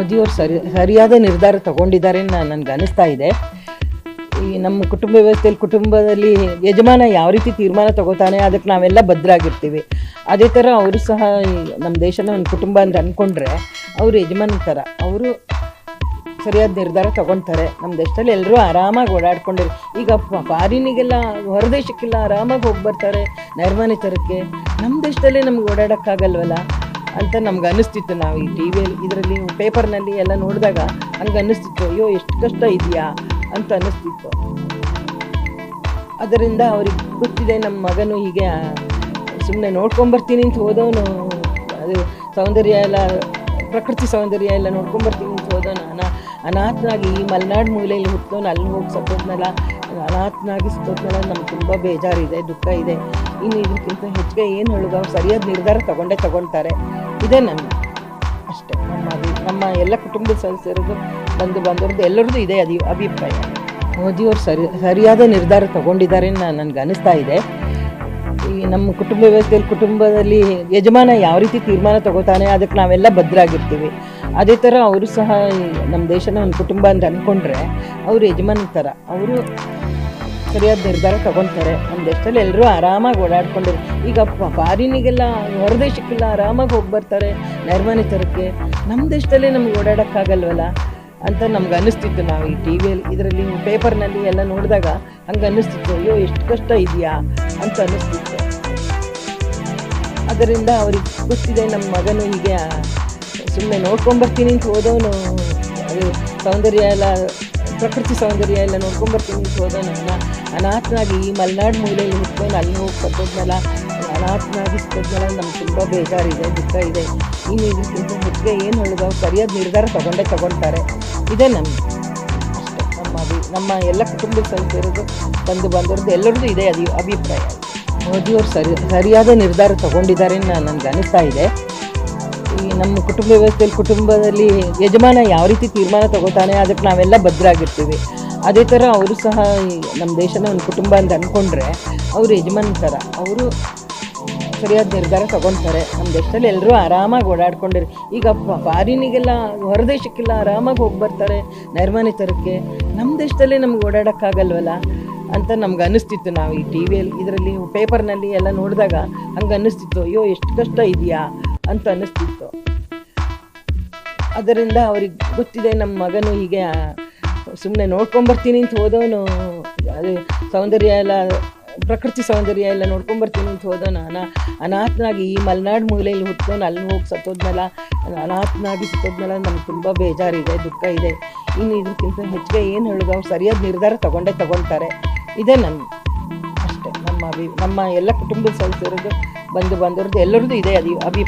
ಮೋದಿಯವರು ಸರಿ, ಸರಿಯಾದ ನಿರ್ಧಾರ ತಗೊಂಡಿದ್ದಾರೆ ನನಗೆ ಅನಿಸ್ತಾ ಇದೆ. ಈ ನಮ್ಮ ಕುಟುಂಬ ವ್ಯವಸ್ಥೆಯಲ್ಲಿ, ಕುಟುಂಬದಲ್ಲಿ ಯಜಮಾನ ಯಾವ ರೀತಿ ತೀರ್ಮಾನ ತಗೋತಾನೆ, ಅದಕ್ಕೆ ನಾವೆಲ್ಲ ಭದ್ರಾಗಿರ್ತೀವಿ. ಅದೇ ಥರ ಅವರು ಸಹ ನಮ್ಮ ದೇಶನ ಒಂದು ಕುಟುಂಬ ಅಂತ ಅಂದ್ಕೊಂಡ್ರೆ ಅವರು ಯಜಮಾನ ಥರ, ಅವರು ಸರಿಯಾದ ನಿರ್ಧಾರ ತಗೊಳ್ತಾರೆ ನಮ್ಮ ದೇಶದಲ್ಲಿ ಎಲ್ಲರೂ ಆರಾಮಾಗಿ ಓಡಾಡ್ಕೊಂಡಿರು. ಈಗ ಫಾರಿನಿಗೆಲ್ಲ ಹೊರದೇಶಕ್ಕೆಲ್ಲ ಆರಾಮಾಗಿ ಹೋಗಿ ಬರ್ತಾರೆ ನೈರ್ಮಾನಿತರಕ್ಕೆ ನಮ್ಮ ದೇಶದಲ್ಲೇ ನಮ್ಗೆ ಓಡಾಡೋಕ್ಕಾಗಲ್ವಲ್ಲ? ಅಂತ ನಮ್ಗೆ ಅನ್ನಿಸ್ತಿತ್ತು ನಾವು ಈ ಟಿ ವಿಯಲ್ಲಿ. ಇದರಲ್ಲಿ ಪೇಪರ್ನಲ್ಲಿ ಎಲ್ಲ ನೋಡಿದಾಗ ಹಂಗೆ ಅನ್ನಿಸ್ತಿತ್ತು, ಅಯ್ಯೋ, ಎಷ್ಟು ಕಷ್ಟ ಇದೆಯಾ? ಅಂತ ಅನ್ನಿಸ್ತಿತ್ತು. ಅದರಿಂದ ಅವ್ರಿಗೆ ಗೊತ್ತಿದೆ ನಮ್ಮ ಮಗನು ಹೀಗೆ ಸುಮ್ಮನೆ ನೋಡ್ಕೊಂಬರ್ತೀನಿ ಅಂತ ಹೋದವನು. ಅದು ಸೌಂದರ್ಯ ಎಲ್ಲ, ಪ್ರಕೃತಿ ಸೌಂದರ್ಯ ಎಲ್ಲ ನೋಡ್ಕೊಂಬರ್ತೀನಿ ಅಂತ ಹೋದವನು. ಅನಾ, ಅನಾಥನಾಗಿ ಈ ಮಲೆನಾಡು ಮೂಲೆಯಲ್ಲಿ ಹುಟ್ಟೋನು ಅಲ್ಲಿ ಹೋಗಿ ಸತ್ತೋದ್ನಲ್ಲ, ಅನಾಥನಾಗಿ ಸತ್ತೋದ್ನಲ್ಲ, ನಮ್ಗೆ ತುಂಬ ಬೇಜಾರಿದೆ, ದುಃಖ ಇದೆ. ಇನ್ನು ಇದಕ್ಕಿಂತ ಹೆಚ್ಚಿಗೆ ಏನು ಹೇಳೋದು, ಅವ್ರು ಸರಿಯಾದ ನಿರ್ಧಾರ ತಗೊಂಡೇ ತಗೊಳ್ತಾರೆ. ಇದೇ ನನ್ನ. ಅಷ್ಟೇ. ನಮ್ಮ ನಮ್ಮ ಎಲ್ಲ ಕುಟುಂಬದ ಸದಸ್ಯರದ್ದು ಬಂದು ಬಂದವ್ರದ್ದು ಎಲ್ಲರದ್ದು ಇದೇ ಅದಿ ಅಭಿಪ್ರಾಯ. ಮೋದಿಯವರು ಸರಿ, ಸರಿಯಾದ ನಿರ್ಧಾರ ತಗೊಂಡಿದ್ದಾರೆ ನನಗೆ ಅನಿಸ್ತಾ ಇದೆ. ಈ ನಮ್ಮ ಕುಟುಂಬ ವ್ಯವಸ್ಥೆಯಲ್ಲಿ, ಕುಟುಂಬದಲ್ಲಿ ಯಜಮಾನ ಯಾವ ರೀತಿ ತೀರ್ಮಾನ ತಗೋತಾನೆ, ಅದಕ್ಕೆ ನಾವೆಲ್ಲ ಭದ್ರಾಗಿರ್ತೀವಿ. ಅದೇ ಥರ ಅವರು ಸಹ ನಮ್ಮ ದೇಶನ ಒಂದು ಕುಟುಂಬ ಅಂತ ಅಂದ್ಕೊಂಡ್ರೆ ಅವರು ಯಜಮಾನ ಥರ. ಅವರು ಸರಿಯಾದ ನಿರ್ಧಾರ ತಗೊತಾರೆ. ನಮ್ಮ ದೇಶದಲ್ಲಿ ಎಲ್ಲರೂ ಆರಾಮಾಗಿ ಓಡಾಡ್ಕೊಂಡಿರು. ಈಗ ಫಾರಿನಿಗೆಲ್ಲ ಹೊರದೇಶಕ್ಕೆಲ್ಲ ಆರಾಮಾಗಿ ಹೋಗಿ ಬರ್ತಾರೆ ನೈರ್ಮಾನ್ಯ ತರಕ್ಕೆ ನಮ್ಮ ದೇಶದಲ್ಲೇ ನಮ್ಗೆ ಓಡಾಡೋಕ್ಕಾಗಲ್ವಲ್ಲ? ಅಂತ ನಮ್ಗೆ ಅನ್ನಿಸ್ತಿತ್ತು ನಾವು ಈ ಟಿ ವಿಯಲ್ಲಿ, ಇದರಲ್ಲಿ ಪೇಪರ್ನಲ್ಲಿ ಎಲ್ಲ ನೋಡಿದಾಗ ಹಂಗೆ ಅನ್ನಿಸ್ತಿತ್ತು, ಅಯ್ಯೋ, ಎಷ್ಟು ಕಷ್ಟ ಇದೆಯಾ? ಅಂತ ಅನ್ನಿಸ್ತಿತ್ತು. ಅದರಿಂದ ಅವ್ರಿಗೆ ಗೊತ್ತಿದೆ ನಮ್ಮ ಮಗನು ಹೀಗೆ ಸುಮ್ಮನೆ ನೋಡ್ಕೊಂಬರ್ತೀನಿ ಅಂತ ಹೋದವನು. ಅದು ಸೌಂದರ್ಯ ಎಲ್ಲ ಪ್ರಕೃತಿ ಸೌಂದರ್ಯ ಎಲ್ಲ ನೋಡ್ಕೊಂಡ್ಬರ್ತೀನಿ ಅಂತ ಹೋದೆ ನನ್ನ ಅನಾಥನಾಗಿ ಈ ಮಲೆನಾಡು ಮೂಲೆಯಲ್ಲಿ ಹುಟ್ಕೊಂಡು ಅಲ್ಲಿ ಹೋಗಿ ಸತ್ತೋದ್ನಲ್ಲ ಅನಾಥನಾಗಿ ಸತ್ತೋದ್ನಲ್ಲ ನಮ್ಗೆ ತುಂಬ ಬೇಜಾರಿದೆ, ದುಃಖ ಇದೆ. ಇನ್ನು ಇದಕ್ಕಿಂತ ಹೆಚ್ಚಿಗೆ ಏನು ಹೇಳಿದ ಸರಿಯಾದ ನಿರ್ಧಾರ ತಗೊಂಡೇ ತಗೊಳ್ತಾರೆ ಇದೇ ನಮ್ಮ ನಮ್ಮ ಅಭಿ, ನಮ್ಮ ಎಲ್ಲ ಕುಟುಂಬದ ಸದಸ್ಯರದು ಬಂದು ಬಂದವ್ರದ್ದು ಎಲ್ಲರದ್ದು ಇದೆ ಅದು ಅಭಿಪ್ರಾಯ. ಮೋದಿಯವರು ಸರಿ, ಸರಿಯಾದ ನಿರ್ಧಾರ ತಗೊಂಡಿದ್ದಾರೆ ನನಗೆ ಅನಿಸ್ತಾ ಇದೆ. ಈ ನಮ್ಮ ಕುಟುಂಬ ವ್ಯವಸ್ಥೆಯಲ್ಲಿ ಕುಟುಂಬದಲ್ಲಿ ಯಜಮಾನ ಯಾವ ರೀತಿ ತೀರ್ಮಾನ ತಗೋತಾನೆ ಅದಕ್ಕೆ ನಾವೆಲ್ಲ ಬದ್ಧರಾಗಿರ್ತೀವಿ ಅದೇ ಥರ ಅವರು ಸಹ ನಮ್ಮ ದೇಶನ ಒಂದು ಕುಟುಂಬ ಅಂತ ಅಂದ್ಕೊಂಡ್ರೆ ಅವರು ಯಜಮಾನ ಥರ, ಅವರು ಸರಿಯಾದ ನಿರ್ಧಾರ ತಗೊತಾರೆ. ನಮ್ಮ ದೇಶದಲ್ಲಿ ಎಲ್ಲರೂ ಆರಾಮಾಗಿ ಓಡಾಡ್ಕೊಂಡಿರಿ. ಈಗ ಫಾರಿನಿಗೆಲ್ಲ ಹೊರದೇಶಕ್ಕೆಲ್ಲ ಆರಾಮಾಗಿ ಹೋಗಿ ಬರ್ತಾರೆ ನೈರ್ಮಾನ್ಯ ತರಕ್ಕೆ ನಮ್ಮ ದೇಶದಲ್ಲೇ ನಮ್ಗೆ ಓಡಾಡೋಕ್ಕಾಗಲ್ವಲ್ಲ ಅಂತ ನಮ್ಗೆ ಅನ್ನಿಸ್ತಿತ್ತು ನಾವು ಈ ಟಿ ವಿಯಲ್ಲಿ, ಇದರಲ್ಲಿ, ಪೇಪರ್ನಲ್ಲಿ ಎಲ್ಲ ನೋಡಿದಾಗ ಹಂಗೆ ಅನ್ನಿಸ್ತಿತ್ತು. ಅಯ್ಯೋ, ಎಷ್ಟು ಕಷ್ಟ ಇದೆಯಾ? ಅಂತ ಅನ್ನಿಸ್ತಿತ್ತು. ಅದರಿಂದ ಅವ್ರಿಗೆ ಗೊತ್ತಿದೆ ನಮ್ಮ ಮಗನು ಹೀಗೆ ಸುಮ್ಮನೆ ನೋಡ್ಕೊಂಬರ್ತೀನಿ ಅಂತ ಹೋದವನು, ಅದು ಸೌಂದರ್ಯ ಎಲ್ಲ, ಪ್ರಕೃತಿ ಸೌಂದರ್ಯ ಎಲ್ಲ ನೋಡ್ಕೊಂಬರ್ತೀನಿ ಅಂತ ಹೋದವನು, ಅನಾ, ಅನಾಥನಾಗಿ ಈ ಮಲೆನಾಡು ಮೂಲೆಯಲ್ಲಿ ಹುಟ್ಟೋನು ಅಲ್ಲಿ ಹೋಗಿ ಸತ್ತೋದ್ನಲ್ಲ, ಅನಾಥನಾಗಿ ಸತ್ತೋದ್ನಲ್ಲ, ನಮ್ಗೆ ತುಂಬ ಬೇಜಾರಿದೆ, ದುಃಖ ಇದೆ. ಇನ್ನು ಇದಕ್ಕಿಂತ ಹೆಚ್ಚಿಗೆ ಏನು ಹೇಳೋದು, ಅವ್ರು ಸರಿಯಾದ ನಿರ್ಧಾರ ತಗೊಂಡೇ ತಗೊಳ್ತಾರೆ ಇದೇ ನನ್ನ ಅಷ್ಟೇ, ನಮ್ಮ ಅಭಿ, ನಮ್ಮ ಎಲ್ಲ ಕುಟುಂಬದ ಸದಸ್ಯರದ್ದು ಬಂದು ಬಂದವ್ರದ್ದು ಎಲ್ಲರದ್ದು ಇದೆ ಅದು ಅಭಿ